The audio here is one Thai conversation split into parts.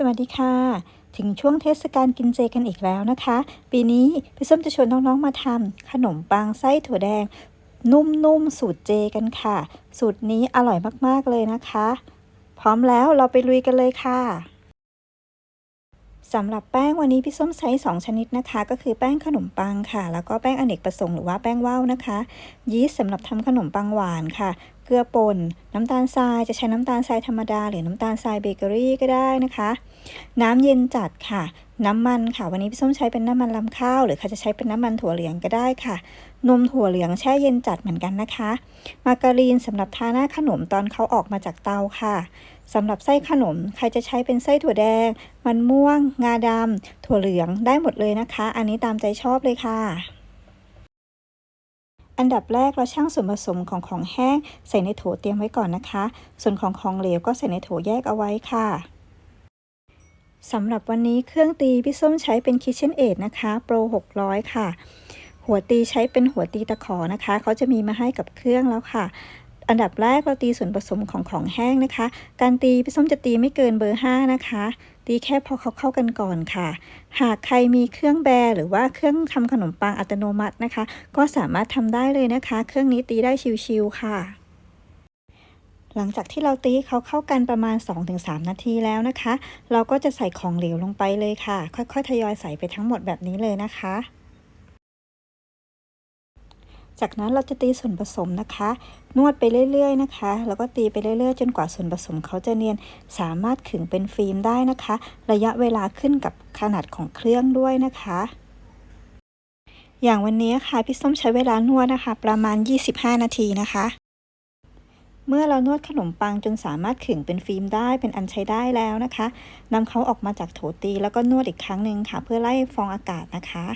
สวัสดีค่ะ ถึงช่วงเทศกาลกินเจกันอีกแล้วนะคะ ปีนี้พี่ส้มจะชวนน้องๆมาทำขนมปังไส้ถั่วแดง นุ่มๆ สูตรเจกันค่ะ สูตรนี้อร่อยมากๆเลยนะคะ พร้อมแล้วเราไปลุยกันเลยค่ะสำหรับแป้งวันนี้พี่ส้มใช้2 ชนิดนะคะ ก็คือแป้งขนมปังค่ะ แล้วก็แป้งอเนกประสงค์หรือว่าแป้งว่าวนะคะ ยีสต์สำหรับทำขนมปังหวานค่ะ เกลือป่น น้ำตาลทรายจะใช้น้ำตาลทรายธรรมดา หรือน้ำตาลทรายเบเกอรี่ก็ได้นะคะ น้ำเย็นจัดค่ะ น้ำมันค่ะ วันนี้พี่ส้มใช้เป็นน้ำมันลำข้าว หรือใครจะใช้เป็นน้ำมันถั่วเหลืองก็ได้ค่ะ นมถั่วเหลืองแช่เย็นจัดเหมือนกันนะคะ มาการีนสำหรับทาหน้าขนมตอนเขาออกมาจากเตาค่ะสำหรับไส้ขนมใครจะใช้เป็นไส้ถั่วแดง มันม่วง งาดำถั่วเหลืองได้หมดเลยนะคะ อันนี้ตามใจชอบเลยค่ะ อันดับแรกเราช่างส่วนผสมของของแห้ง ใส่ในโถเตรียมไว้ก่อนนะคะ ส่วนของของเหลวก็ใส่ในโถแยกเอาไว้ค่ะสำหรับวันนี้เครื่องตีพี่ส้มใช้เป็น KitchenAid นะคะ Pro 600 ค่ะ หัวตีใช้เป็นหัวตีตะขอนะคะ เขาจะมีมาให้กับเครื่องแล้วค่ะ อันดับแรกเราตีส่วนผสมของของแห้งนะคะ การตีพี่ส้มจะตีไม่เกินเบอร์ 5 นะคะ ตีแค่พอเขาเข้ากันก่อนค่ะ หากใครมีเครื่องแบร์หรือว่าเครื่องทำขนมปังอัตโนมัตินะคะ ก็สามารถทำได้เลยนะคะ เครื่องนี้ตีได้ชิวๆค่ะหลังจากที่เราตีเขาเข้ากันประมาณ 2-3 นาทีแล้วนะคะ เราก็จะใส่ของเหลวลงไปเลยค่ะ ค่อยๆ ทยอยใส่ไปทั้งหมดแบบนี้เลยนะคะ จากนั้นเราจะตีส่วนผสมนะคะ นวดไปเรื่อยๆนะคะ แล้วก็ตีไปเรื่อยๆ จนกว่าส่วนผสมเขาจะเนียน สามารถขึงเป็นฟิล์มได้นะคะ ระยะเวลาขึ้นกับขนาดของเครื่องด้วยนะคะ อย่างวันนี้ค่ะพี่ส้มใช้เวลานวดนะคะ ประมาณ 25 นาทีนะคะ เมื่อเรานวดขนมปังจนสามารถขึงเป็นฟิล์มได้เป็นอันใช้ได้แล้วนะคะนำเขาออกมาจากโถตีแล้วก็นวดอีกครั้งหนึ่งค่ะ เพื่อไล่ฟองอากาศนะคะ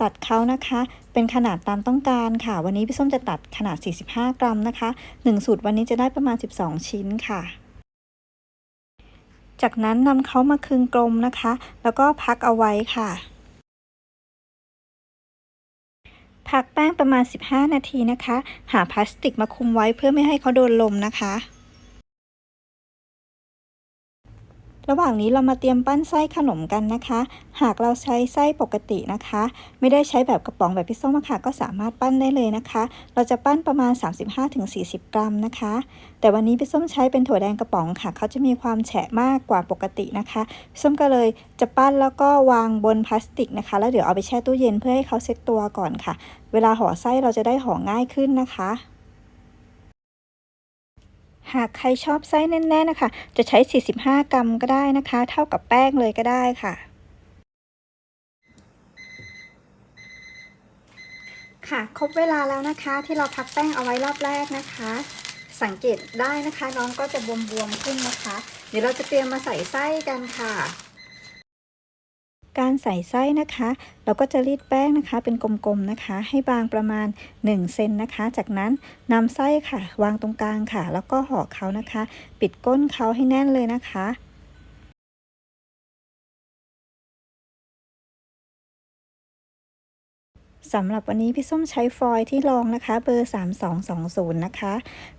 ตัดเขานะคะ เป็นขนาดตามต้องการค่ะ วันนี้พี่ส้มจะตัดขนาด 45 กรัมนะคะ 1 สูตรวันนี้จะได้ประมาณ 12 ชิ้นค่ะ จากนั้นนำเขามาคึงกลมนะคะ แล้วก็พักเอาไว้ค่ะ พักแป้งประมาณ 15 นาทีนะคะ หาพลาสติกมาคุมไว้เพื่อไม่ให้เขาโดนลมนะคะ ระหว่างนี้เรามาเตรียมปั้นไส้ขนมกันนะคะ หากเราใช้ไส้ปกตินะคะ ไม่ได้ใช้แบบกระป๋องแบบพี่ส้มค่ะก็สามารถปั้นได้เลยนะคะ เราจะปั้นประมาณ 35-40 กรัมนะคะ แต่วันนี้พี่ส้มใช้เป็นถั่วแดงกระป๋องค่ะ เขาจะมีความแฉะมากกว่าปกตินะคะพี่ส้มก็เลยจะปั้นแล้วก็วางบนพลาสติกนะคะ แล้วเดี๋ยวเอาไปแช่ตู้เย็นเพื่อให้เขาเซ็ตตัวก่อนค่ะ เวลาห่อไส้เราจะได้ห่อง่ายขึ้นนะคะ หากใครชอบไส้แน่นๆนะคะ จะใช้ 45 กรัมก็ได้นะคะ เท่ากับแป้งเลยก็ได้ค่ะค่ะครบเวลาแล้วนะคะที่เราพักแป้งเอาไว้รอบแรกนะคะ สังเกตได้นะคะน้องก็จะบวมๆขึ้นนะคะ เดี๋ยวเราจะเตรียมมาใส่ไส้กันค่ะ การใส่ไส้นะคะ เราก็จะรีดแป้งนะคะ เป็นกลมๆนะคะ ให้บางประมาณ1เซนนะคะ จากนั้นนำไส้ค่ะ วางตรงกลางค่ะ แล้วก็ห่อเขานะคะ ปิดก้นเขาให้แน่นเลยนะคะ สำหรับวันนี้พี่ส้มใช้ฟอยที่รองนะคะ เบอร์ 3220 นะคะ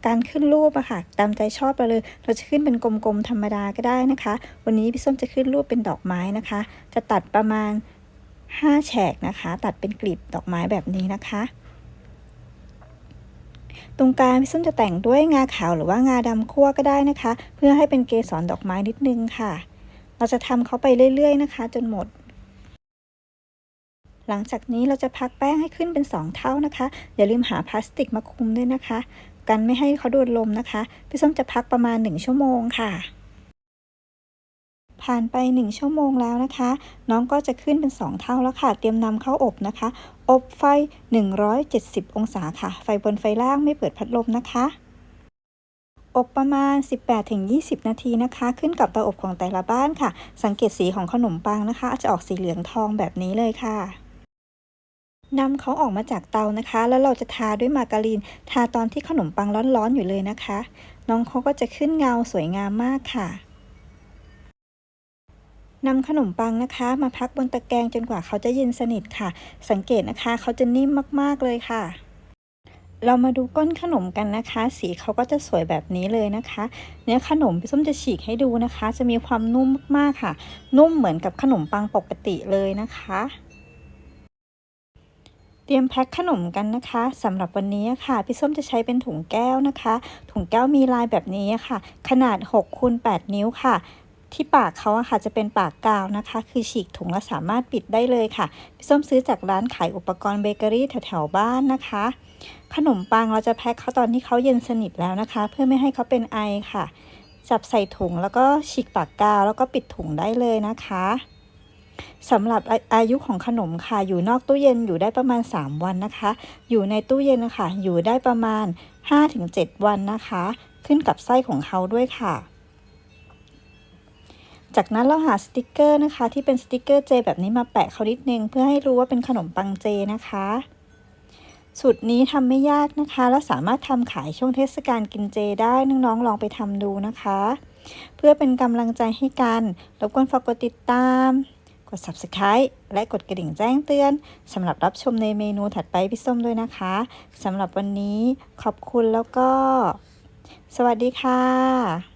การขึ้นรูปอะค่ะ ตามใจชอบไปเลย เราจะขึ้นเป็นกลมๆธรรมดาก็ได้นะคะ วันนี้พี่ส้มจะขึ้นรูปเป็นดอกไม้นะคะ จะตัดประมาณ 5 แฉกนะคะ ตัดเป็นกลีบดอกไม้แบบนี้นะคะ ตรงกลางพี่ส้มจะแต่งด้วยงาขาวหรือว่างาดำคั่วก็ได้นะคะ เพื่อให้เป็นเกสรดอกไม้นิดนึงค่ะ เราจะทำเขาไปเรื่อย ๆ นะคะ จนหมด หลังจากนี้เราจะพักแป้งให้ขึ้นเป็น 2 เท่านะคะ อย่าลืมหาพลาสติกมาคุมด้วยนะคะ กันไม่ให้เขาโดนลมนะคะ พี่ส้มจะพักประมาณ 1 ชั่วโมงค่ะ ผ่านไป 1 ชั่วโมงแล้วนะคะ น้องก็จะขึ้นเป็น 2 เท่าแล้วค่ะ เตรียมนำเข้าอบนะคะ อบไฟ 170 องศาค่ะ ไฟบนไฟล่างไม่เปิดพัดลมนะคะอบประมาณ 18-20 นาทีนะคะ ขึ้นกับเตาอบของแต่ละบ้านค่ะ สังเกตสีของขนมปังนะคะ จะออกสีเหลืองทองแบบนี้เลยค่ะ นำเขาออกมาจากเตานะคะ แล้วเราจะทาด้วยมาการีน ทาตอนที่ขนมปังร้อนๆอยู่เลยนะคะ น้องเขาก็จะขึ้นเงาสวยงามมากค่ะนำขนมปังนะคะ มาพักบนตะแกรงจนกว่าเขาจะเย็นสนิทค่ะ สังเกตนะคะเขาจะนิ่มมากๆเลยค่ะ เรามาดูก้นขนมกันนะคะ สีเขาก็จะสวยแบบนี้เลยนะคะ เนื้อขนมพี่ส้มจะฉีกให้ดูนะคะ จะมีความนุ่มมากๆค่ะ นุ่มเหมือนกับขนมปังปกติเลยนะคะ เตรียมแพ็คขนมกันนะคะสำหรับวันนี้ค่ะพี่ส้มจะใช้เป็นถุงแก้วนะคะ ถุงแก้วมีลายแบบนี้ค่ะ ขนาด6คูณ8นิ้วค่ะ ที่ปากเขาอะค่ะจะเป็นปากกาวนะคะ คือฉีกถุงแล้วสามารถปิดได้เลยค่ะพี่ส้มซื้อจากร้านขายอุปกรณ์เบเกอรี่แถวๆบ้านนะคะ ขนมปังเราจะแพ็คเขาตอนที่เขาเย็นสนิทแล้วนะคะ เพื่อไม่ให้เขาเป็นไอค่ะจับใส่ถุงแล้วก็ฉีกปากกาวแล้วก็ปิดถุงได้เลยนะคะ สำหรับอาอายุของขนมค่ะ อยู่นอกตู้เย็นอยู่ได้ประมาณ 3 วันนะคะ อยู่ในตู้เย็นนะคะอยู่ได้ประมาณ 5-7 วันนะคะ ขึ้นกับไส้ของเขาด้วยค่ะจากนั้นเราหาสติกเกอร์นะคะ ที่เป็นสติกเกอร์เจแบบนี้มาแปะเขานิดนึงเพื่อให้รู้ว่าเป็นขนมปังเจนะคะ สูตรนี้ทำไม่ยากนะคะ และสามารถทำขายช่วงเทศกาลกินเจได้น้องๆลองไปทำดูนะคะ เพื่อเป็นกำลังใจให้กันรบกวนฝากกดติดตาม กด subscribe และกดกระดิ่งแจ้งเตือนสำหรับรับชมในเมนูถัดไปพี่ส้มด้วยนะคะสำหรับวันนี้ขอบคุณแล้วก็ สวัสดีค่ะ